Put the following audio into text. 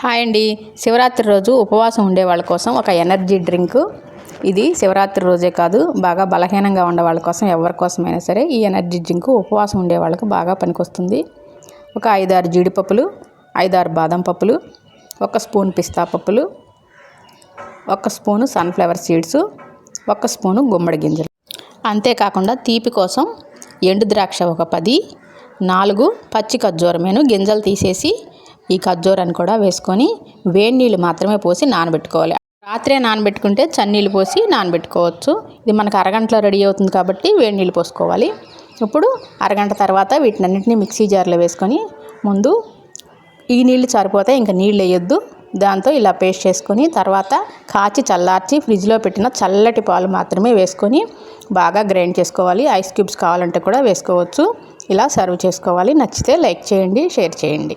Hi అండి. శివరాత్రి రోజు ఉపవాసం ఉండే వాళ్ళ కోసం ఒక ఎనర్జీ డ్రింక్. ఇది శివరాత్రి రోజే కాదు బాగా బలహీనంగా ఉండే వాళ్ళ కోసం ఎవరి కోసమైనా సరే ఈ ఎనర్జీ డ్రింక్ ఉపవాసం ఉండే వాళ్ళకి బాగా పనికొస్తుంది. ఒక ఐదారు జీడిపప్పులు ఐదారు బాదం పప్పులు ఒక స్పూన్ పిస్తా పప్పులు ఒక స్పూను సన్ఫ్లవర్ సీడ్స్ ఒక స్పూను గుమ్మడి గింజలు. అంతేకాకుండా తీపి కోసం ఎండు ద్రాక్ష ఒక పది నాలుగు పచ్చి ఖర్జూరమేను గింజలు తీసేసి ఈ ఖర్జూరాన్ని కూడా వేసుకొని వేడి నీళ్ళు మాత్రమే పోసి నానబెట్టుకోవాలి. రాత్రే నానబెట్టుకుంటే చన్నీళ్ళు పోసి నానబెట్టుకోవచ్చు. ఇది మనకు అరగంటలో రెడీ అవుతుంది కాబట్టి వేడి నీళ్ళు పోసుకోవాలి. ఇప్పుడు అరగంట తర్వాత వీటినన్నింటినీ మిక్సీ జార్లో వేసుకొని ముందు ఈ నీళ్ళు సరిపోతే ఇంకా నీళ్ళు వేయొద్దు. దాంతో ఇలా పేస్ట్ చేసుకొని తర్వాత కాచి చల్లార్చి ఫ్రిడ్జ్లో పెట్టిన చల్లటి పాలు మాత్రమే వేసుకొని బాగా గ్రైండ్ చేసుకోవాలి. ఐస్ క్యూబ్స్ కావాలంటే కూడా వేసుకోవచ్చు. ఇలా సర్వ్ చేసుకోవాలి. నచ్చితే లైక్ చేయండి షేర్ చేయండి.